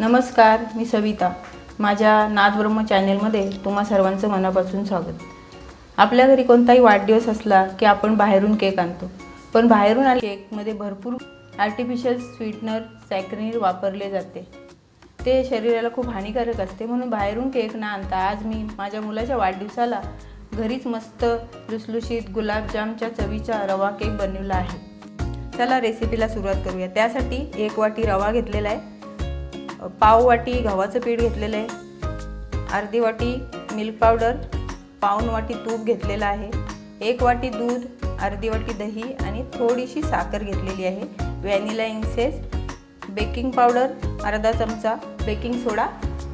नमस्कार मी सविता. माझ्या नादब्रह्म चॅनेलमध्ये तुम्हा सर्वांचं मनापासून स्वागत. आपल्या घरी कोणताही वाढदिवस असला की आपण बाहेरून केक आणतो. पण बाहेरून आले केकमध्ये भरपूर आर्टिफिशियल स्वीटनर सॅक्रिनीर वापरले जाते. ते शरीराला खूप हानिकारक असते म्हणून बाहेरून केक न आणता आज मी माझ्या मुलाच्या वाढदिवसाला घरीच मस्त लुसलुशीत गुलाबजामच्या चवीचा रवा केक बनवला आहे. चला रेसिपीला सुरुवात करूया. त्यासाठी एक वाटी रवा घेतलेला आहे. पाव वाटी गव्हाचं पीठ घेतलेलं आहे. अर्धी वाटी मिल्क पावडर पाऊन वाटी तूप घेतलेलं आहे. एक वाटी दूध अर्धी वाटी दही आणि थोडीशी साखर घेतलेली आहे. व्हॅनिला इन्सेस बेकिंग पावडर अर्धा चमचा बेकिंग सोडा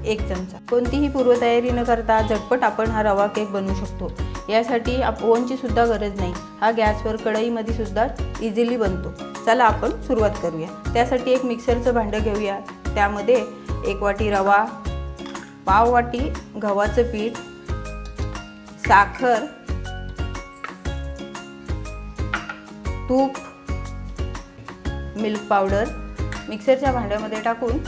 एक चमचा. कोणतीही पूर्वतयारी न करता झटपट आपण हा रवा केक बनवू शकतो. यासाठी आप ओव्हनची सुद्धा गरज नाही. हा गॅसवर कढईमध्ये सुद्धा इझिली बनतो. चला आपण सुरुवात करूया. त्यासाठी एक मिक्सरचं भांडं घेऊया. त्यामध्ये एक वाटी रवा पाव वाटी गव्हाचं पीठ साखर तूप मिल्क पावडर मिक्सरच्या भांड्यामध्ये टाकून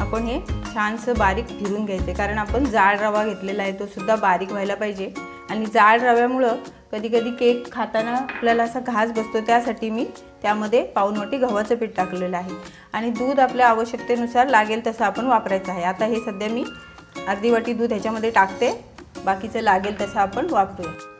आपण हे छानसं बारीक फिरून घ्यायचे. कारण आपण जाड रवा घेतलेला आहे तो सुद्धा बारीक व्हायला पाहिजे. आणि जाड रव्यामुळं कधी कधी केक खाताना आपल्याला असा घास बसतो त्यासाठी मी त्यामध्ये पाऊन वाटी गव्हाचं पीठ टाकलेलं आहे. आणि दूध आपल्या आवश्यकतेनुसार लागेल तसं आपण वापरायचं आहे. आता हे सध्या मी अर्धी वाटी दूध ह्याच्यामध्ये टाकते. बाकीचं लागेल तसं आपण वापरूया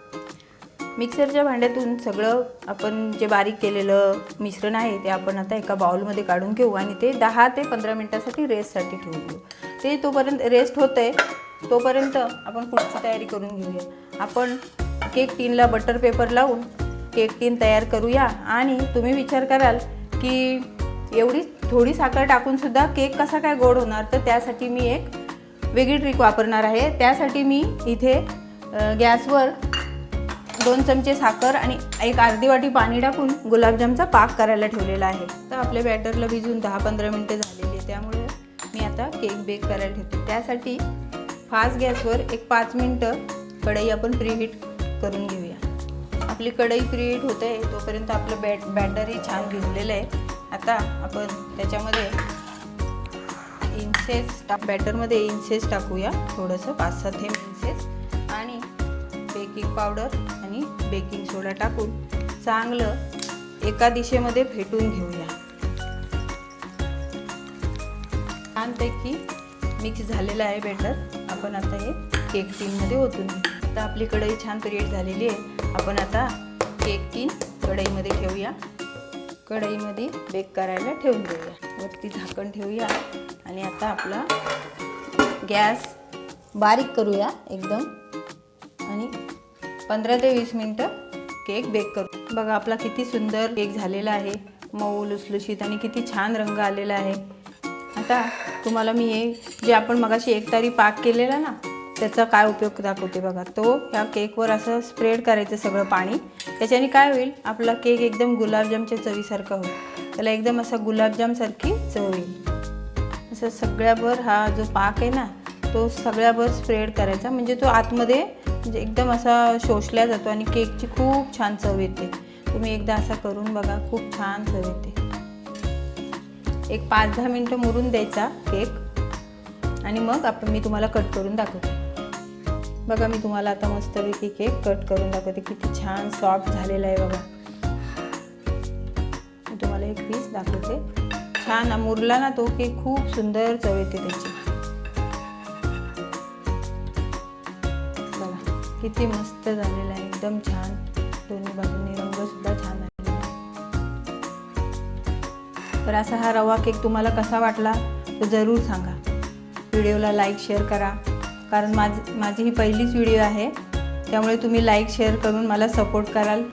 मिक्सरच्या भांड्यातून सगळं आपण जे बारीक केलेलं मिश्रण आहे ते आपण आता एका बाउलमध्ये काढून घेऊ आणि ते दहा ते पंधरा मिनटासाठी रेस्टसाठी ठेवून घेऊ ते तोपर्यंत रेस्ट होतं आहे तोपर्यंत आपण पुढची तयारी करून घेऊया. आपण केक टीनला बटर पेपर लावून केक टीन तयार करूया. आणि तुम्ही विचार कराल की एवढी थोडी साखर टाकूनसुद्धा केक कसा काय गोड होणार? तर त्यासाठी मी एक वेगळी ट्रिक वापरणार आहे. त्यासाठी मी इथे गॅसवर दोन चमचे साखर आणि एक अर्धी वाटी पाणी टाकून गुलाबजामचा पाक करायला ठेवलेला आहे. तर आपल्या बॅटरला भिजून दहा पंधरा मिनटं झालेली आहे. त्यामुळे मी आता केक बेक करायला ठेवते. त्यासाठी फास्ट गॅसवर एक पाच मिनटं कढई आपण प्रीहीट करून घेऊया. आपली कढई क्रिएट होते आहे तोपर्यंत आपलं बॅट बॅटरही छान भिजलेलं आहे. आता आपण त्याच्यामध्ये इन्सेस टाक बॅटरमध्ये इन्सेस टाकूया. थोडंसं पाच सहा थेंब इन्सेस आणि बेकिंग पावडर आणि बेकिंग सोडा टाकून चांगलं एका दिशेमध्ये फेटून घेऊया. छानपैकी मिक्स झालेलं आहे बॅटर आपण आता हे केक टीममध्ये ओतून घेऊ. आता आपली कढई छान क्रिएट झालेली आहे. आपण आता केक तीन कढईमध्ये ठेवूया. कढईमध्ये बेक करायला ठेवून देऊया. वरती झाकण ठेवूया. आणि आता आपला गॅस बारीक करूया एकदम. आणि पंधरा ते वीस मिनटं केक बेक करू. बघा आपला किती सुंदर केक झालेला आहे. मऊ लुसलुशीत आणि किती छान रंग आलेला आहे. आता तुम्हाला मी हे जे आपण मगाशी एक तारी पाक केलेला ना त्याचा काय उपयोग दाखवते बघा. तो ह्या केकवर असं स्प्रेड करायचं सगळं पाणी. त्याच्याने काय होईल? आपला केक एकदम गुलाबजामच्या चवीसारखा होईल. त्याला एकदम असा गुलाबजामसारखी चव येईल. असं सगळ्याभर हा जो पाक आहे ना तो सगळ्याभर स्प्रेड करायचा. म्हणजे तो आतमध्ये म्हणजे एकदम असा शोषला जातो आणि केकची खूप छान चव येते. तुम्ही एकदा असा करून बघा खूप छान चव येते. एक पाच दहा मिनटं मुरून द्यायचा केक. आणि मग आपण मी तुम्हाला कट करून दाखवते. बघा मी तुम्हाला आता मस्तपैकी केक कट करून दाखवते. किती छान सॉफ्ट झालेला आहे बघा. मी तुम्हाला एक पीस दाखवते. छान मुरला ना तो केक खूप सुंदर चव येते त्याची. बघा किती मस्त झालेला आहे. एकदम छान. दोन्ही बाजूंनी रंग सुद्धा छान आलेला आहे. तर असा हा रवा केक तुम्हाला कसा वाटला तर जरूर सांगा. व्हिडिओला लाईक शेअर करा. कारण माझ माझी ही पहिलीच व्हिडिओ आहे. त्यामुळे तुम्ही लाईक शेअर करून मला सपोर्ट कराल.